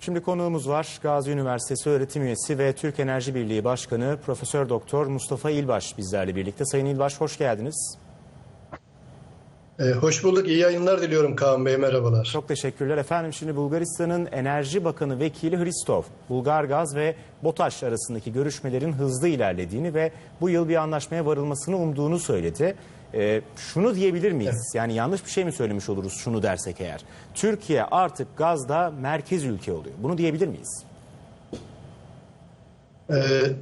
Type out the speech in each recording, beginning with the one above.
Şimdi konuğumuz var. Gazi Üniversitesi öğretim üyesi ve Türk Enerji Birliği Başkanı Profesör Doktor Mustafa İlbaş bizlerle birlikte. Sayın İlbaş hoş geldiniz. Ee, hoş bulduk. İyi yayınlar diliyorum Kaan Bey. Merhabalar. Çok teşekkürler efendim. Şimdi Bulgaristan'ın Enerji Bakanı Vekili Hristov, Bulgar Gaz ve BOTAŞ arasındaki görüşmelerin hızlı ilerlediğini ve bu yıl bir anlaşmaya varılmasını umduğunu söyledi. Ee, şunu diyebilir miyiz? Yani yanlış bir şey mi söylemiş oluruz şunu dersek eğer? Türkiye artık gazda merkez ülke oluyor. Bunu diyebilir miyiz? Ee,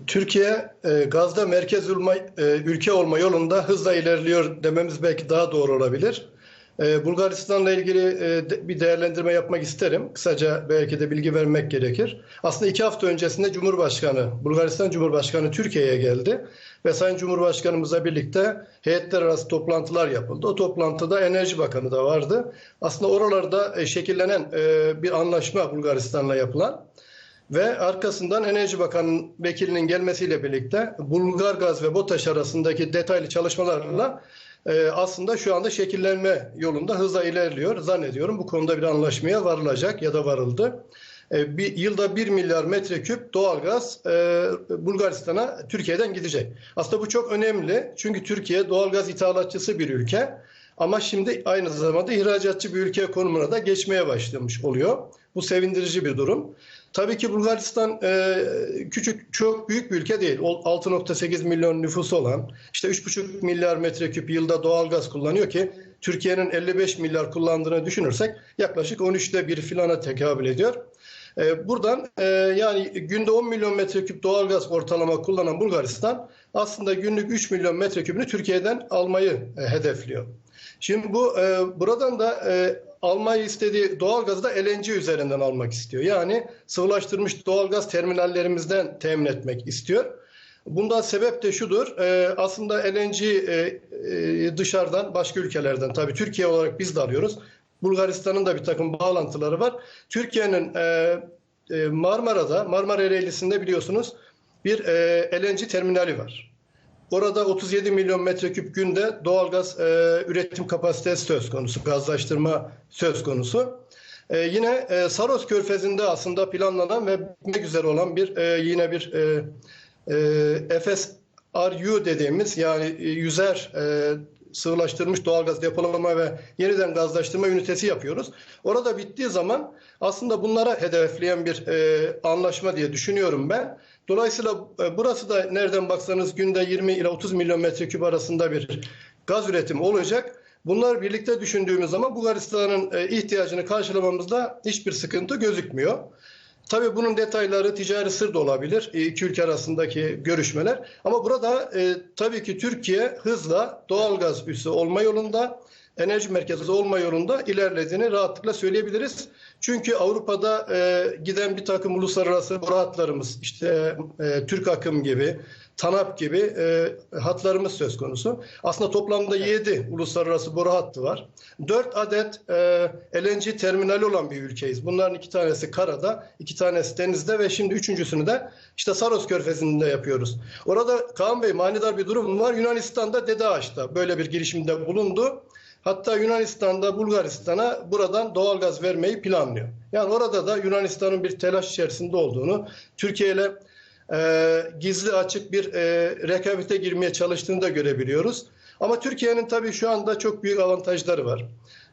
Türkiye e, gazda merkez olma, e, ülke olma yolunda hızla ilerliyor dememiz belki daha doğru olabilir. Ee, Bulgaristan'la ilgili e, bir değerlendirme yapmak isterim. Kısaca belki de bilgi vermek gerekir. Aslında iki hafta öncesinde Cumhurbaşkanı, Bulgaristan Cumhurbaşkanı Türkiye'ye geldi. Ve Sayın Cumhurbaşkanımızla birlikte heyetler arası toplantılar yapıldı. O toplantıda Enerji Bakanı da vardı. Aslında oralarda e, şekillenen e, bir anlaşma Bulgaristan'la yapılan. Ve arkasından Enerji Bakanı vekilinin gelmesiyle birlikte Bulgar Gaz ve BOTAŞ arasındaki detaylı çalışmalarla e, aslında şu anda şekillenme yolunda hızla ilerliyor. Zannediyorum bu konuda bir anlaşmaya varılacak ya da varıldı. E, bir yılda 1 milyar metreküp doğalgaz e, Bulgaristan'a Türkiye'den gidecek. Aslında bu çok önemli. Çünkü Türkiye doğalgaz ithalatçısı bir ülke. Ama şimdi aynı zamanda ihracatçı bir ülke konumuna da geçmeye başlamış oluyor. Bu sevindirici bir durum. Tabii ki Bulgaristan e, küçük, çok büyük bir ülke değil. 6.8 milyon nüfusu olan, işte 3.5 milyar metreküp yılda doğalgaz kullanıyor ki Türkiye'nin 55 milyar kullandığını düşünürsek yaklaşık 13'te bir filana tekabül ediyor. E, buradan e, yani günde 10 milyon metreküp doğalgaz ortalama kullanan Bulgaristan aslında günlük 3 milyon metreküpünü Türkiye'den almayı e, hedefliyor. Şimdi bu e, buradan da e, almayı istediği doğalgazı da LNG üzerinden almak istiyor. Yani sıvılaştırmış doğalgaz terminallerimizden temin etmek istiyor. Bundan sebep de şudur. E, aslında LNG e, e, dışarıdan başka ülkelerden tabii Türkiye olarak biz de alıyoruz. Bulgaristan'ın da bir takım bağlantıları var. Türkiye'nin e, e, Marmara'da, Marmara Ereğlisi'nde biliyorsunuz bir e, LNG terminali var. Orada 37 milyon metreküp günde doğalgaz e, üretim kapasitesi söz konusu, gazlaştırma söz konusu. E, yine e, Saros Körfezi'nde aslında planlanan ve bitmek üzere olan bir e, yine bir e, e, FSRU dediğimiz yani e, yüzer e, sıvılaştırmış doğalgaz depolama ve yeniden gazlaştırma ünitesi yapıyoruz. Orada bittiği zaman aslında bunlara hedefleyen bir e, anlaşma diye düşünüyorum ben. Dolayısıyla e, burası da nereden baksanız günde 20 ile 30 milyon metreküp arasında bir gaz üretimi olacak. Bunlar birlikte düşündüğümüz zaman Bulgaristan'ın e, ihtiyacını karşılamamızda hiçbir sıkıntı gözükmüyor. Tabii bunun detayları ticari sır da olabilir. E, iki ülke arasındaki görüşmeler. Ama burada e, tabii ki Türkiye hızla doğalgaz üssü olma yolunda, enerji merkezi olma yolunda ilerlediğini rahatlıkla söyleyebiliriz. Çünkü Avrupa'da e, giden bir takım uluslararası boru hatlarımız, işte e, Türk Akım gibi, TANAP gibi e, hatlarımız söz konusu. Aslında toplamda 7 uluslararası boru hattı var. 4 adet e, LNG terminali olan bir ülkeyiz. Bunların iki tanesi karada, iki tanesi denizde ve şimdi üçüncüsünü de işte Saros Körfezi'nde yapıyoruz. Orada Kaan Bey manidar bir durum var. Yunanistan'da Dede Ağaç'ta böyle bir girişimde bulundu. Hatta Yunanistan'da Bulgaristan'a buradan doğalgaz vermeyi planlıyor. Yani orada da Yunanistan'ın bir telaş içerisinde olduğunu, Türkiye ile e, gizli açık bir e, rekabete girmeye çalıştığını da görebiliyoruz. Ama Türkiye'nin tabii şu anda çok büyük avantajları var.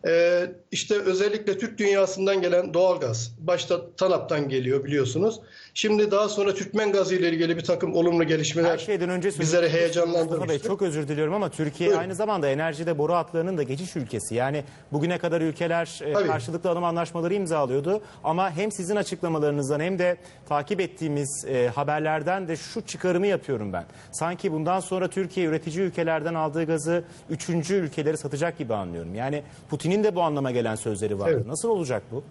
Ee, işte özellikle Türk dünyasından gelen doğalgaz, başta TANAP'tan geliyor biliyorsunuz. Şimdi daha sonra Türkmen gazı ile ilgili bir takım olumlu gelişmeler Her şeyden önce bizleri Mustafa Bey çok özür diliyorum ama Türkiye Buyurun. aynı zamanda enerjide boru hatlarının da geçiş ülkesi. Yani bugüne kadar ülkeler e, Tabii. karşılıklı alım anlaşmaları imzalıyordu. Ama hem sizin açıklamalarınızdan hem de takip ettiğimiz e, haberlerden de şu çıkarımı yapıyorum ben. Sanki bundan sonra Türkiye üretici ülkelerden aldığı gazı üçüncü ülkeleri satacak gibi anlıyorum. Yani Putin'in de bu anlama gelen sözleri vardı. Evet. Nasıl olacak bu?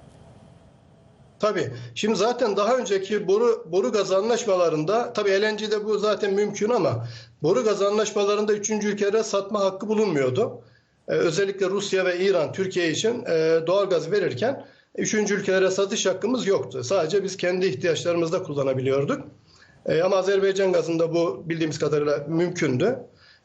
Tabii. Şimdi zaten daha önceki boru boru gaz anlaşmalarında tabii LNG'de bu zaten mümkün ama boru gaz anlaşmalarında üçüncü ülkelere satma hakkı bulunmuyordu. Ee, özellikle Rusya ve İran Türkiye için e, doğal gaz verirken üçüncü ülkelere satış hakkımız yoktu. Sadece biz kendi ihtiyaçlarımızda kullanabiliyorduk. E, ama Azerbaycan gazında bu bildiğimiz kadarıyla mümkündü.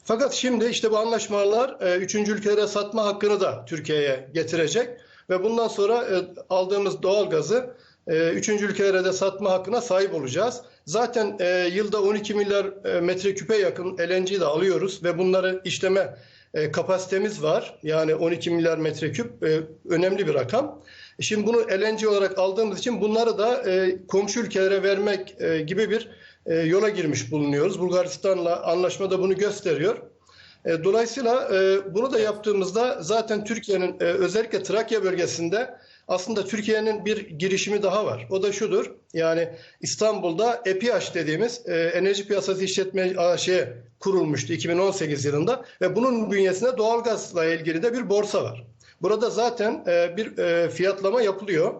Fakat şimdi işte bu anlaşmalar e, üçüncü ülkelere satma hakkını da Türkiye'ye getirecek ve bundan sonra e, aldığımız doğal gazı e, üçüncü ülkelere de satma hakkına sahip olacağız. Zaten e, yılda 12 milyar e, metreküpe yakın LNG de alıyoruz ve bunları işleme e, kapasitemiz var. Yani 12 milyar metreküp e, önemli bir rakam. Şimdi bunu LNG olarak aldığımız için bunları da e, komşu ülkelere vermek e, gibi bir e, yola girmiş bulunuyoruz. Bulgaristan'la anlaşma da bunu gösteriyor. E, Dolayısıyla e, bunu da yaptığımızda zaten Türkiye'nin özellikle Trakya bölgesinde aslında Türkiye'nin bir girişimi daha var. O da şudur. Yani İstanbul'da EPİAŞ dediğimiz e, Enerji Piyasası İşletme AŞ kurulmuştu 2018 yılında ve bunun bünyesinde doğalgazla ilgili de bir borsa var. Burada zaten e, bir e, fiyatlama yapılıyor.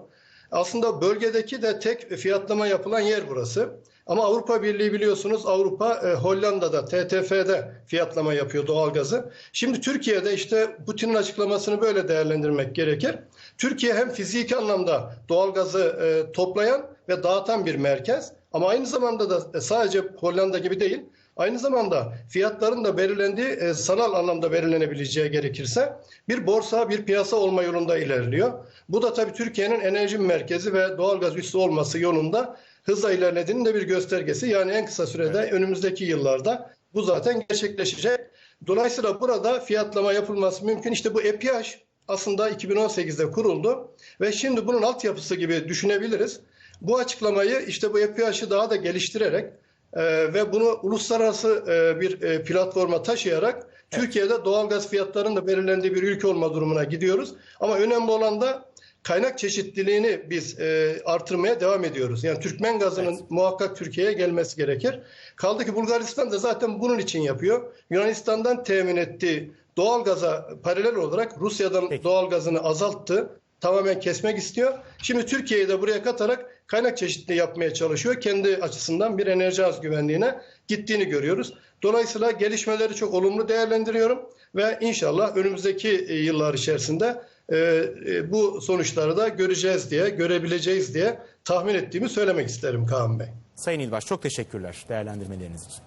Aslında bölgedeki de tek fiyatlama yapılan yer burası. Ama Avrupa Birliği biliyorsunuz Avrupa e, Hollanda'da TTF'de fiyatlama yapıyor doğalgazı. Şimdi Türkiye'de işte Putin'in açıklamasını böyle değerlendirmek gerekir. Türkiye hem fiziki anlamda doğalgazı e, toplayan ve dağıtan bir merkez ama aynı zamanda da sadece Hollanda gibi değil Aynı zamanda fiyatların da belirlendiği e, sanal anlamda belirlenebileceği gerekirse bir borsa, bir piyasa olma yolunda ilerliyor. Bu da tabii Türkiye'nin enerji merkezi ve doğalgaz üssü olması yolunda hızla ilerlediğinin de bir göstergesi. Yani en kısa sürede önümüzdeki yıllarda bu zaten gerçekleşecek. Dolayısıyla burada fiyatlama yapılması mümkün. İşte bu EPİAŞ aslında 2018'de kuruldu ve şimdi bunun altyapısı gibi düşünebiliriz. Bu açıklamayı işte bu EPİAŞ'ı daha da geliştirerek ee, ve bunu uluslararası e, bir e, platforma taşıyarak Türkiye'de doğalgaz fiyatlarının da belirlendiği bir ülke olma durumuna gidiyoruz. Ama önemli olan da kaynak çeşitliliğini biz e, artırmaya devam ediyoruz. Yani Türkmen gazının Evet. muhakkak Türkiye'ye gelmesi gerekir. Kaldı ki Bulgaristan da zaten bunun için yapıyor. Yunanistan'dan temin ettiği doğalgaza paralel olarak Rusya'dan Peki. doğalgazını azalttı. Tamamen kesmek istiyor. Şimdi Türkiye'yi de buraya katarak kaynak çeşitliliği yapmaya çalışıyor. Kendi açısından bir enerji arz güvenliğine gittiğini görüyoruz. Dolayısıyla gelişmeleri çok olumlu değerlendiriyorum ve inşallah önümüzdeki e, yıllar içerisinde e, e, bu sonuçları da göreceğiz diye, görebileceğiz diye tahmin ettiğimi söylemek isterim Kaan Bey. Sayın İlbaş çok teşekkürler değerlendirmeleriniz için.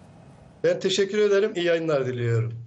Ben teşekkür ederim. İyi yayınlar diliyorum.